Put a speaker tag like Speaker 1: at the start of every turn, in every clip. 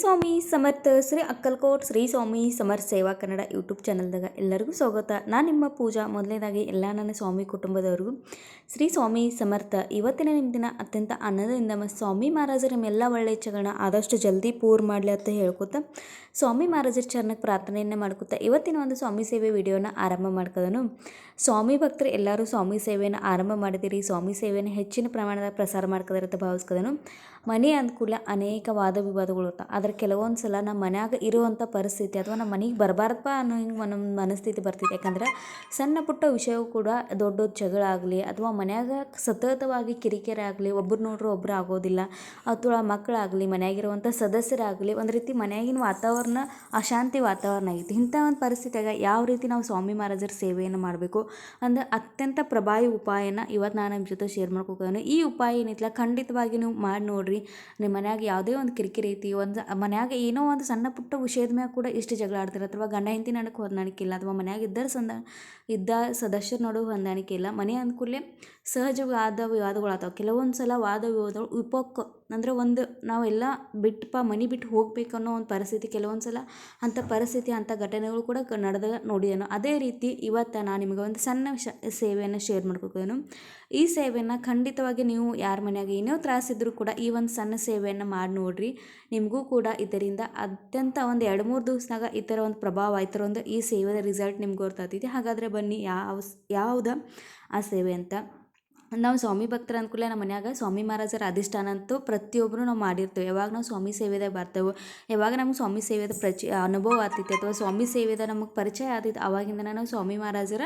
Speaker 1: ಸ್ವಾಮಿ ಸಮರ್ಥ ಶ್ರೀ ಅಕ್ಕಲ್ಕೋಟ್, ಶ್ರೀ ಸ್ವಾಮಿ ಸಮರ್ಥ ಸೇವಾ ಕನ್ನಡ ಯೂಟ್ಯೂಬ್ ಚಾನಲ್ದಾಗ ಎಲ್ಲರಿಗೂ ಸ್ವಾಗತ. ನಾನು ನಿಮ್ಮ ಪೂಜಾ ಮೊದಲನೇದಾಗಿ ಎಲ್ಲ ನನ್ನ ಸ್ವಾಮಿ ಕುಟುಂಬದವ್ರಿಗೂ. ಶ್ರೀ ಸ್ವಾಮಿ ಸಮರ್ಥ, ಇವತ್ತಿನ ನಿಮ್ಮ ದಿನ ಅತ್ಯಂತ ಆನಂದದಿಂದ ಮತ್ತು ಸ್ವಾಮಿ ಮಹಾರಾಜರು ನಿಮ್ಮೆಲ್ಲ ಒಳ್ಳೆಯ ಚಗಣ ಆದಷ್ಟು ಜಲ್ದಿ ಪೂರ್ ಮಾಡಲಿ ಅಂತ ಹೇಳ್ಕೊತ, ಸ್ವಾಮಿ ಮಹಾರಾಜರ ಚರಣಕ್ಕೆ ಪ್ರಾರ್ಥನೆಯನ್ನು ಮಾಡ್ಕೊತಾ ಇವತ್ತಿನ ಒಂದು ಸ್ವಾಮಿ ಸೇವೆ ವಿಡಿಯೋನ ಆರಂಭ ಮಾಡ್ಕೋದನು. ಸ್ವಾಮಿ ಭಕ್ತರು ಎಲ್ಲರೂ ಸ್ವಾಮಿ ಸೇವೆಯನ್ನು ಆರಂಭ ಮಾಡಿದಿರಿ, ಸ್ವಾಮಿ ಸೇವೆಯನ್ನು ಹೆಚ್ಚಿನ ಪ್ರಮಾಣದ ಪ್ರಸಾರ ಮಾಡ್ಕೋದಾರೆ ಅಂತ ಭಾವಿಸ್ಕೋದನು. ಮನೆ ಅಂದ್ಕೂಡಲೇ ಅನೇಕ ವಾದ ವಿವಾದಗಳು ಇರ್ತಾವೆ. ಆದರೆ ಕೆಲವೊಂದು ಸಲ ನಮ್ಮ ಮನ್ಯಾಗ ಇರುವಂಥ ಪರಿಸ್ಥಿತಿ ಅಥವಾ ನಮ್ಮ ಮನೆಗೆ ಬರಬಾರ್ದಪ್ಪ ಅನ್ನೋ ಹಿಂಗೆ ನಮ್ಮ ಮನಸ್ಥಿತಿ ಬರ್ತೈತೆ ಯಾಕಂದ್ರೆ ಸಣ್ಣ ಪುಟ್ಟ ವಿಷಯವೂ ಕೂಡ ದೊಡ್ಡ ದೊಡ್ಡ ಜಗಳ ಆಗಲಿ ಅಥವಾ ಮನ್ಯಾಗ ಸತತವಾಗಿ ಕಿರಿಕಿರಿ ಆಗಲಿ ಒಬ್ಬರು ನೋಡ್ರು ಒಬ್ಬರು ಆಗೋದಿಲ್ಲ, ಅಥವಾ ಮಕ್ಕಳಾಗಲಿ ಮನೆಯಾಗಿರುವಂಥ ಸದಸ್ಯರಾಗಲಿ ಒಂದು ರೀತಿ ಮನೆಯಾಗಿನ ವಾತಾವರಣ ಅಶಾಂತಿ ವಾತಾವರಣ ಆಗಿತ್ತು. ಇಂಥ ಒಂದು ಪರಿಸ್ಥಿತಿಯಾಗ ಯಾವ ರೀತಿ ನಾವು ಸ್ವಾಮಿ ಮಹಾರಾಜರ ಸೇವೆಯನ್ನು ಮಾಡಬೇಕು ಅಂದ್ರೆ ಅತ್ಯಂತ ಪ್ರಭಾವಿ ಉಪಾಯನ ಇವತ್ತು ನಾನು ನಿಮ್ಮ ಜೊತೆ ಶೇರ್ ಮಾಡ್ಕೋತೀನಿ ಈ ಉಪಾಯ ಏನಿತ್ತಲ್ಲ ಖಂಡಿತವಾಗಿ ನೀವು ಮಾಡಿ ನೋಡ್ರಿ. ನಿಮ್ಮ ಮನ್ಯಾಗ ಯಾವುದೇ ಒಂದು ಕಿರಿಕಿರಿ ಐತಿ, ಒಂದು ಮನ್ಯಾಗ ಏನೋ ಒಂದು ಸಣ್ಣ ಪುಟ್ಟ ವಿಷಯದ ಮ್ಯಾಗ ಕೂಡ ಇಷ್ಟು ಜಗಳ ಆಡ್ತಾರೆ. ಅಥವಾ ಗಂಡ ಹೆಂಡತಿ ನಡಕ್ಕೆ ಹೊಂದಾಣಿಕೆ ಇಲ್ಲ, ಅಥವಾ ಮನ್ಯಾಗ ಇದ್ದರ ಸಂದ, ಇದ್ದ ಸದಸ್ಯರ ನಡುವೆ ಹೊಂದಾಣಿಕೆ ಇಲ್ಲ, ಮನೆ ಅಂದ್ಕೂಡಲೇ ಸಹಜವಾದ ವಿವಾದಗಳಾಗ್ತಾವೆ ಕೆಲವೊಂದು ಸಲ ವಾದ ವಿವಾದಗಳು ವಿಪೋಕ್ ಅಂದರೆ ಒಂದು ನಾವೆಲ್ಲ ಬಿಟ್ಟಪ್ಪ ಮನೆ ಬಿಟ್ಟು ಹೋಗ್ಬೇಕು ಅನ್ನೋ ಒಂದು ಪರಿಸ್ಥಿತಿ ಕೆಲವೊಂದು ಸಲ ಅಂಥ ಪರಿಸ್ಥಿತಿ ಅಂಥ ಘಟನೆಗಳು ಕೂಡ ನಡೆದ ನೋಡಿದೆನು. ಅದೇ ರೀತಿ ಇವತ್ತು ನಾನು ನಿಮಗೆ ಒಂದು ಸಣ್ಣ ಶ ಸೇವೆಯನ್ನು ಶೇರ್ ಮಾಡ್ಕೋನು ಈ ಸೇವೆಯನ್ನು ಖಂಡಿತವಾಗಿ ನೀವು ಯಾರ ಮನೆಯಾಗ ಏನೋ ತ್ರಾಸಿದ್ರು ಕೂಡ ಈ ಒಂದು ಸಣ್ಣ ಸೇವೆಯನ್ನು ಮಾಡಿ ನೋಡಿರಿ. ನಿಮಗೂ ಕೂಡ ಇದರಿಂದ ಅತ್ಯಂತ ಒಂದು ಎರಡು ಮೂರು ದಿವಸದಾಗ ಈ ಥರ ಒಂದು ಪ್ರಭಾವ ಈ ಒಂದು ಈ ಸೇವೆಯ ರಿಸಲ್ಟ್ ನಿಮ್ಗೆ ಗೊತ್ತಾಗ್ತೈತಿ. ಹಾಗಾದರೆ ಬನ್ನಿ ಯಾವ, ಯಾವುದ ಆ ಸೇವೆ ಅಂತ. ನಾವು ಸ್ವಾಮಿ ಭಕ್ತರ ಅಂದ್ಕೂಲೆ ನಮ್ಮ ಮನ್ಯಾಗ ಸ್ವಾಮಿ ಮಹಾರಾಜರ ಅಧಿಷ್ಠಾನ ಅಂತೂ ಪ್ರತಿಯೊಬ್ಬರು ನಾವು ಮಾಡಿರ್ತೇವೆ. ಯಾವಾಗ ನಾವು ಸ್ವಾಮಿ ಸೇವೆದಾಗ ಬರ್ತೇವೆ, ಯಾವಾಗ ನಮ್ಗೆ ಸ್ವಾಮಿ ಸೇವೆದ ಪ್ರಚ, ಅನುಭವ ಆಗ್ತೈತೆ ಅಥವಾ ಸ್ವಾಮಿ ಸೇವೆದ ನಮಗೆ ಪರಿಚಯ ಆದೈತೆ ಅವಾಗಿಂದ ನಾವು ಸ್ವಾಮಿ ಮಹಾರಾಜರ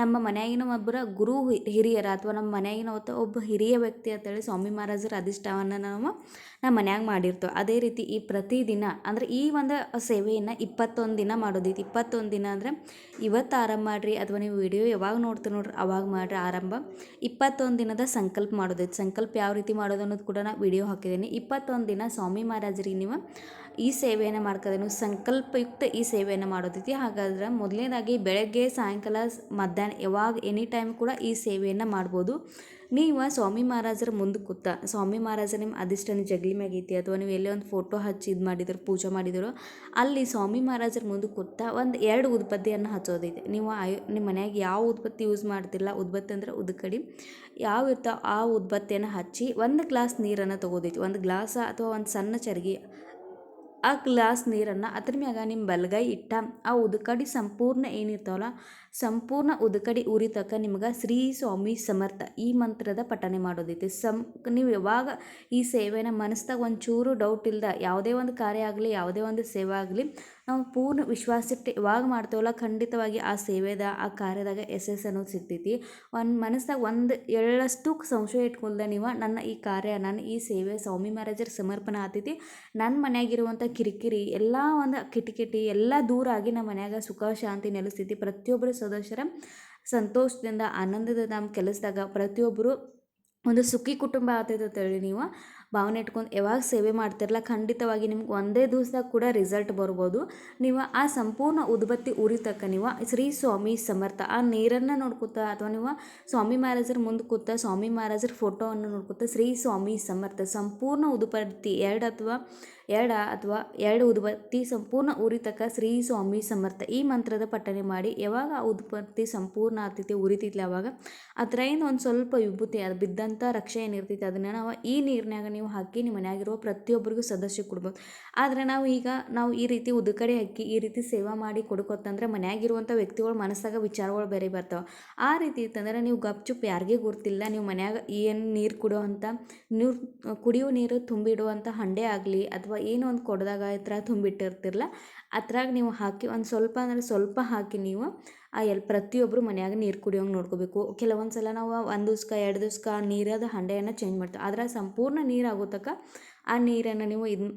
Speaker 1: ನಮ್ಮ ಮನೆಯಾಗಿನ ಒಬ್ಬರ ಗುರು ಹಿರಿಯರ ಅಥವಾ ನಮ್ಮ ಮನೆಯಾಗಿನ ಒಬ್ಬ ಹಿರಿಯ ವ್ಯಕ್ತಿ ಅಂತೇಳಿ ಸ್ವಾಮಿ ಮಹಾರಾಜರ ಅಧಿಷ್ಠಾನವನ್ನು ನಾವು ನಮ್ಮ ಮನ್ಯಾಗ ಮಾಡಿರ್ತೇವೆ. ಅದೇ ರೀತಿ ಈ ಪ್ರತಿದಿನ ಅಂದರೆ ಈ ಒಂದು ಸೇವೆಯನ್ನು ಇಪ್ಪತ್ತೊಂದು ದಿನ ಮಾಡೋದೈತಿ. ಇಪ್ಪತ್ತೊಂದು ದಿನ ಅಂದರೆ ಇವತ್ತು ಆರಂಭ ಮಾಡಿರಿ ಅಥವಾ ನೀವು ವಿಡಿಯೋ ಯಾವಾಗ ನೋಡ್ತೀರಿ ನೋಡ್ರಿ ಅವಾಗ ಮಾಡಿರಿ ಆರಂಭ. ಇಪ್ಪತ್ತೊಂದು ದಿನದ ಸಂಕಲ್ಪ ಮಾಡೋದೈತಿ ಸಂಕಲ್ಪ ಯಾವ ರೀತಿ ಮಾಡೋದು ಅನ್ನೋದು ಕೂಡ ನಾನು ವಿಡಿಯೋ ಹಾಕಿದ್ದೀನಿ. ಇಪ್ಪತ್ತೊಂದು ದಿನ ಸ್ವಾಮಿ ಮಹಾರಾಜರಿಗೆ ನೀವು ಈ ಸೇವೆಯನ್ನು ಮಾಡ್ಕೋದೇನು ಸಂಕಲ್ಪಯುಕ್ತ ಈ ಸೇವೆಯನ್ನು ಮಾಡೋದೈತಿ ಹಾಗಾದ್ರೆ ಮೊದಲನೇದಾಗಿ ಬೆಳಗ್ಗೆ ಸಾಯಂಕಾಲ ಮಧ್ಯಾಹ್ನ ಯಾವಾಗ ಎನಿ ಟೈಮ್ ಕೂಡ ಈ ಸೇವೆಯನ್ನು ಮಾಡ್ಬೋದು. ನೀವು ಸ್ವಾಮಿ ಮಹಾರಾಜರ ಮುಂದೆ ಕೂತ, ಸ್ವಾಮಿ ಮಹಾರಾಜ ನಿಮ್ಮ ಅದಿಷ್ಟನ ಜಗಲಿ ಮ್ಯಾಗೈತಿ ಅಥವಾ ನೀವು ಎಲ್ಲೇ ಒಂದು ಫೋಟೋ ಹಚ್ಚಿ ಇದು ಮಾಡಿದ್ರು, ಪೂಜೆ ಮಾಡಿದ್ರು, ಅಲ್ಲಿ ಸ್ವಾಮಿ ಮಹಾರಾಜರ ಮುಂದೆ ಕೂತ ಒಂದು ಎರಡು ಉದ್ಬತ್ತಿಯನ್ನು ಹಚ್ಚೋದೈತೆ. ನೀವು ಆಯೋ ನಿಮ್ಮ ಮನ್ಯಾಗ ಯಾವ ಉದ್ಬತ್ತಿ ಯೂಸ್ ಮಾಡ್ತಿಲ್ಲ, ಉದ್ಬತ್ತಿ ಅಂದ್ರೆ ಉದ್ಕಡಿ, ಯಾವ ಇರ್ತಾವೆ ಆ ಉದ್ಬತ್ತಿಯನ್ನು ಹಚ್ಚಿ ಒಂದು ಗ್ಲಾಸ್ ನೀರನ್ನು ತೊಗೋದೈತಿ. ಒಂದು ಗ್ಲಾಸ ಅಥವಾ ಒಂದು ಸಣ್ಣ ಚರ್ಗಿ, ಆ ಗ್ಲಾಸ್ ನೀರನ್ನು ಅದ್ರ ಮ್ಯಾಗ ನಿಮ್ಮ ಬಲಗೈ ಇಟ್ಟ, ಆ ಉದ್ಕಡಿ ಸಂಪೂರ್ಣ ಏನಿರ್ತಾವಲ್ಲ ಸಂಪೂರ್ಣ ಉದಕಡಿ ಉರಿತಕ್ಕ ನಿಮ್ಗೆ ಶ್ರೀ ಸ್ವಾಮಿ ಸಮರ್ಥ ಈ ಮಂತ್ರದ ಪಠನೆ ಮಾಡೋದೈತಿ. ಸಂ, ನೀವು ಯಾವಾಗ ಈ ಸೇವೆನ ಮನಸ್ದಾಗ ಒಂಚೂರು ಡೌಟ್ ಇಲ್ದ ಯಾವುದೇ ಒಂದು ಕಾರ್ಯ ಆಗಲಿ, ಯಾವುದೇ ಒಂದು ಸೇವೆ ಆಗಲಿ, ನಾವು ಪೂರ್ಣ ವಿಶ್ವಾಸಿಟ್ಟು ಯಾವಾಗ ಮಾಡ್ತೇವಲ್ಲ, ಖಂಡಿತವಾಗಿ ಆ ಸೇವೆದ, ಆ ಕಾರ್ಯದಾಗ ಎಸ್ ಅನ್ನೋದು ಸಿಗ್ತೈತಿ. ಒಂದು ಮನಸ್ಸಾಗ ಒಂದು ಎಳ್ಳಷ್ಟು ಸಂಶಯ ಇಟ್ಕೊಳ್ದೆ ನೀವು ನನ್ನ ಈ ಕಾರ್ಯ, ನನ್ನ ಈ ಸೇವೆ ಸ್ವಾಮಿ ಮಹಾರಾಜರ ಸಮರ್ಪಣೆ ಆತೈತಿ ನನ್ನ ಮನೆಯಾಗಿರುವಂಥ ಕಿರಿಕಿರಿ, ಎಲ್ಲ ಒಂದು ಕಿಟಕಿಟಿ, ಎಲ್ಲ ದೂರ ಆಗಿ ನಮ್ಮ ಮನ್ಯಾಗ ಸುಖ, ಶಾಂತಿ ನೆಲೆಸ್ತೈತಿ ಪ್ರತಿಯೊಬ್ಬರ ಸದಸ್ಯರ ಸಂತೋಷದಿಂದ ಆನಂದದ ನಮ್ಮ ಕೆಲಸದಾಗ ಪ್ರತಿಯೊಬ್ಬರು ಒಂದು ಸುಖಿ ಕುಟುಂಬ ಆಗ್ತೈತೆ ಅಂತೇಳಿ ನೀವು ಭಾವನೆ ಇಟ್ಕೊಂಡು ಯಾವಾಗ ಸೇವೆ ಮಾಡ್ತಿರಲ್ಲ ಖಂಡಿತವಾಗಿ ನಿಮ್ಗೆ ಒಂದೇ ದಿವಸದಾಗ ಕೂಡ ರಿಸಲ್ಟ್ ಬರ್ಬೋದು. ನೀವು ಆ ಸಂಪೂರ್ಣ ಉದ್ಬತ್ತಿ ಉರಿತಕ್ಕ ನೀವು ಶ್ರೀ ಸ್ವಾಮಿ ಸಮರ್ಥ, ಆ ನೀರನ್ನು ನೋಡ್ಕೊತ ಅಥವಾ ನೀವು ಸ್ವಾಮಿ ಮಹಾರಾಜರ ಮುಂದೆ ಕೂತ ಸ್ವಾಮಿ ಮಹಾರಾಜರ ಫೋಟೋವನ್ನು ನೋಡ್ಕೊತ ಶ್ರೀ ಸ್ವಾಮಿ ಸಮರ್ಥ, ಸಂಪೂರ್ಣ ಉದುಪತ್ತಿ ಎರಡು ಅಥವಾ ಎರಡು ಅಥವಾ ಎರಡು ಉದ್ಬತ್ತಿ ಸಂಪೂರ್ಣ ಉರಿತಕ ಶ್ರೀ ಸ್ವಾಮಿ ಸಮರ್ಥ. ಈ ಮಂತ್ರದ ಪಠನೆ ಮಾಡಿ, ಯಾವಾಗ ಆ ಉದ್ಬತ್ತಿ ಸಂಪೂರ್ಣ ಆಗ್ತೈತಿ ಉರಿತೈತಿ ಅವಾಗ ಅದರಿಂದ ಒಂದು ಸ್ವಲ್ಪ ವಿಭೂತಿ ಅದು ಬಿದ್ದಂಥ ರಕ್ಷೆ ಏನಿರ್ತೈತಿ ಅದನ್ನು ನಾವು ಈ ನೀರಿನಾಗ ನೀವು ಹಾಕಿ ನಿಮ್ಮ ಮನೆಯಾಗಿರುವ ಪ್ರತಿಯೊಬ್ಬರಿಗೂ ಸದಸ್ಯ ಕೊಡ್ಬೋದು. ಆದರೆ ನಾವು ಈಗ ನಾವು ಈ ರೀತಿ ಉದುಕಡೆ ಹಾಕಿ ಈ ರೀತಿ ಸೇವಾ ಮಾಡಿ ಕೊಡ್ಕೊತಂದ್ರೆ ಮನೆಯಾಗಿರುವಂಥ ವ್ಯಕ್ತಿಗಳ ಮನಸ್ಸಾಗ ವಿಚಾರಗಳು ಬೇರೆ ಬರ್ತಾವೆ. ಆ ರೀತಿ ಇತ್ತಂದ್ರೆ ನೀವು ಗಪ್ಚುಪ್ ಯಾರಿಗೆ ಗೊತ್ತಿಲ್ಲ, ನೀವು ಮನೆಯಾಗ ಏನು ನೀರು ಕುಡೋ ಅಂತ ನೀರು ಕುಡಿಯೋ ನೀರು ತುಂಬಿಡುವಂಥ ಹಂಡೆ ಆಗಲಿ, ಅಥವಾ ಏನೋ ಒಂದು ಕೊಡದಾಗ ಈ ಥರ ತುಂಬಿಟ್ಟಿರ್ತಿರಲ್ಲ ಅದ್ರಾಗ ನೀವು ಹಾಕಿ ಒಂದು ಸ್ವಲ್ಪ ಅಂದರೆ ಸ್ವಲ್ಪ ಹಾಕಿ ನೀವು ಆ ಎಲ್ಲಿ ಪ್ರತಿಯೊಬ್ಬರು ಮನ್ಯಾಗ ನೀರು ಕುಡಿಯೋಂಗೆ ನೋಡ್ಕೋಬೇಕು. ಕೆಲವೊಂದು ಸಲ ನಾವು ಒಂದು ದಿವ್ಸಕ್ಕೆ ಎರಡು ದಿವ್ಸಕ್ಕೆ ನೀರಾದ ಹಂಡೆಯನ್ನು ಚೇಂಜ್ ಮಾಡ್ತೀವಿ. ಆದರೆ ಸಂಪೂರ್ಣ ನೀರು ಆಗೋ ತನಕ ಆ ನೀರನ್ನು ನೀವು ಇದು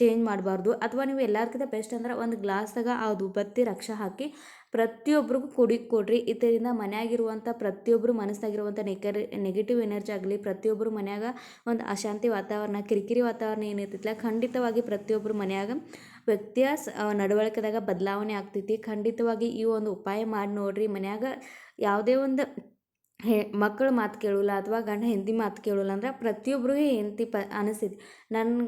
Speaker 1: ಚೇಂಜ್ ಮಾಡಬಾರ್ದು. ಅಥವಾ ನೀವು ಎಲ್ಲರಿಗಿಂತ ಬೆಸ್ಟ್ ಅಂದ್ರೆ ಒಂದು ಗ್ಲಾಸ್ದಾಗ ಆ ಬತ್ತಿ ರಕ್ಷಾ ಹಾಕಿ ಪ್ರತಿಯೊಬ್ಬರಿಗೂ ಕುಡಿ, ಕೊಡ್ರಿ. ಇದರಿಂದ ಮನೆಯಾಗಿರುವಂಥ ಪ್ರತಿಯೊಬ್ಬರು ಮನಸ್ಸಾಗಿರುವಂಥ ನೆಕರ್ ನೆಗೆಟಿವ್ ಎನರ್ಜಿ ಆಗಲಿ ಪ್ರತಿಯೊಬ್ಬರು ಮನ್ಯಾಗ ಒಂದು ಅಶಾಂತಿ ವಾತಾವರಣ, ಕಿರಿಕಿರಿ ವಾತಾವರಣ ಏನಿರ್ತೈತಿಲ್ಲ ಖಂಡಿತವಾಗಿ ಪ್ರತಿಯೊಬ್ಬರು ಮನ್ಯಾಗ ವ್ಯಕ್ತಿಯ ನಡವಳಿಕೆದಾಗ ಬದಲಾವಣೆ ಆಗ್ತೈತಿ. ಖಂಡಿತವಾಗಿ ಈ ಒಂದು ಉಪಾಯ ಮಾಡಿ ನೋಡ್ರಿ. ಮನ್ಯಾಗ ಯಾವುದೇ ಒಂದು ಹೇ ಮಕ್ಕಳ ಮಾತು ಕೇಳೋಲ್ಲ ಅಥವಾ ಗಂಡ ಹಿಂದಿ ಮಾತು ಕೇಳೋಲ್ಲ ಅಂದ್ರೆ ಪ್ರತಿಯೊಬ್ಬರಿಗೆ ಹೆಂಡತಿ ಪ, ಅನಿಸ್ತೈತಿ. ನನ್ನ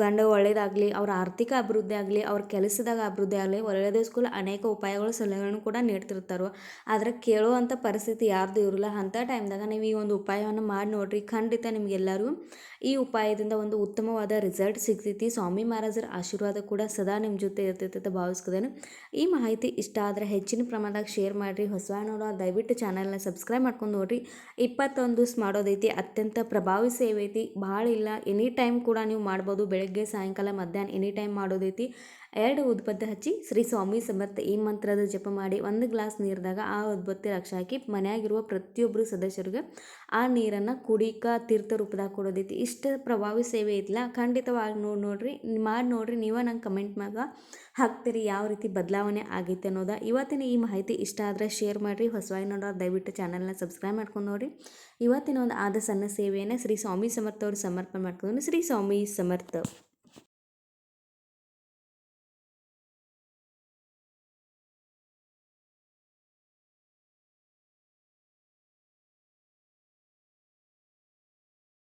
Speaker 1: ಗಂಡ ಒಳ್ಳೆಯದಾಗಲಿ ಅವ್ರ ಆರ್ಥಿಕ ಅಭಿವೃದ್ಧಿ ಆಗಲಿ, ಅವ್ರ ಕೆಲಸದಾಗ ಅಭಿವೃದ್ಧಿ ಆಗಲಿ ಒಳ್ಳೆಯದಸ್ಕೂಲ ಅನೇಕ ಉಪಾಯಗಳು, ಸಲಹೆಗಳನ್ನು ಕೂಡ ನೀಡ್ತಿರ್ತಾರೆ. ಆದರೆ ಕೇಳುವಂಥ ಪರಿಸ್ಥಿತಿ ಯಾರ್ದು ಇರೋಲ್ಲ. ಅಂಥ ಟೈಮ್ದಾಗ ನೀವು ಈ ಒಂದು ಉಪಾಯವನ್ನು ಮಾಡಿ ನೋಡ್ರಿ. ಖಂಡಿತ ನಿಮಗೆಲ್ಲರಿಗೂ ಈ ಉಪಾಯದಿಂದ ಒಂದು ಉತ್ತಮವಾದ ರಿಸಲ್ಟ್ ಸಿಗ್ತೈತಿ. ಸ್ವಾಮಿ ಮಹಾರಾಜರ ಆಶೀರ್ವಾದ ಕೂಡ ಸದಾ ನಿಮ್ಮ ಜೊತೆ ಇರ್ತೈತೆ ಅಂತ ಭಾವಿಸ್ಕೋದೇನೆ ಈ ಮಾಹಿತಿ ಇಷ್ಟ ಆದರೆ ಹೆಚ್ಚಿನ ಪ್ರಮಾಣದಾಗ ಶೇರ್ ಮಾಡಿರಿ. ಹೊಸ ನೋಡೋ ದಯವಿಟ್ಟು ಚಾನಲ್ನ ಸಬ್ಸ್ಕ್ರೈಬ್ ಮಾಡ್ಕೊಂಡು ನೋಡಿರಿ, ಇಪ್ಪತ್ತೊಂದು ದಿವ್ಸ ಮಾಡೋದೈತಿ, ಅತ್ಯಂತ ಪ್ರಭಾವಿ ಸೇವೆ ಐತಿ. ಭಾಳ ಇಲ್ಲ ಎನಿ ಟೈಮ್ ಕೂಡ ನೀವು ಮಾಡ್ಬೋದು. ಬೆಳಗ್ಗೆ, ಸಾಯಂಕಾಲ, ಮಧ್ಯಾಹ್ನ ಎನಿ ಟೈಮ್ ಮಾಡೋದೈತಿ. ಎರಡು ಉದ್ಬತ್ತಿ ಹಚ್ಚಿ ಶ್ರೀ ಸ್ವಾಮಿ ಸಮರ್ಥ ಈ ಮಂತ್ರದ ಜಪ ಮಾಡಿ ಒಂದು ಗ್ಲಾಸ್ ನೀರಿದಾಗ ಆ ಉದ್ಬತ್ತಿ ಲಕ್ಷ ಹಾಕಿ ಮನೆಯಾಗಿರುವ ಪ್ರತಿಯೊಬ್ಬರು ಸದಸ್ಯರಿಗೆ ಆ ನೀರನ್ನು ಕುಡಿಕ, ತೀರ್ಥ ರೂಪದಾಗ ಕೊಡೋದೈತಿ. ಇಷ್ಟು ಪ್ರಭಾವಿ ಸೇವೆ ಐತಿಲ್ಲ ಖಂಡಿತವಾಗಿ ನೋಡಿ ನೋಡ್ರಿ, ಮಾಡಿ ನೋಡ್ರಿ, ನೀವೇ ನಂಗೆ ಕಮೆಂಟ್ ಮ್ಯಾಗ ಹಾಕ್ತೀರಿ ಯಾವ ರೀತಿ ಬದಲಾವಣೆ ಆಗೈತೆ ಅನ್ನೋದ. ಇವತ್ತಿನ ಈ ಮಾಹಿತಿ ಇಷ್ಟ ಆದರೆ ಶೇರ್ ಮಾಡಿರಿ. ಹೊಸವಾಗಿ ನೋಡೋರು ದಯವಿಟ್ಟು ಚಾನಲ್ನ ಸಬ್ಸ್ಕ್ರೈಬ್ ಮಾಡ್ಕೊಂಡು ನೋಡಿ ಇವತ್ತಿನ ಒಂದು ಆದ ಸಣ್ಣ ಸೇವೆಯನ್ನು ಶ್ರೀ ಸ್ವಾಮಿ ಸಮರ್ಥ ಅವರು ಸಮರ್ಪಣೆ ಮಾಡ್ಕೊಂಡು ಶ್ರೀ ಸ್ವಾಮಿ ಸಮರ್ಥ.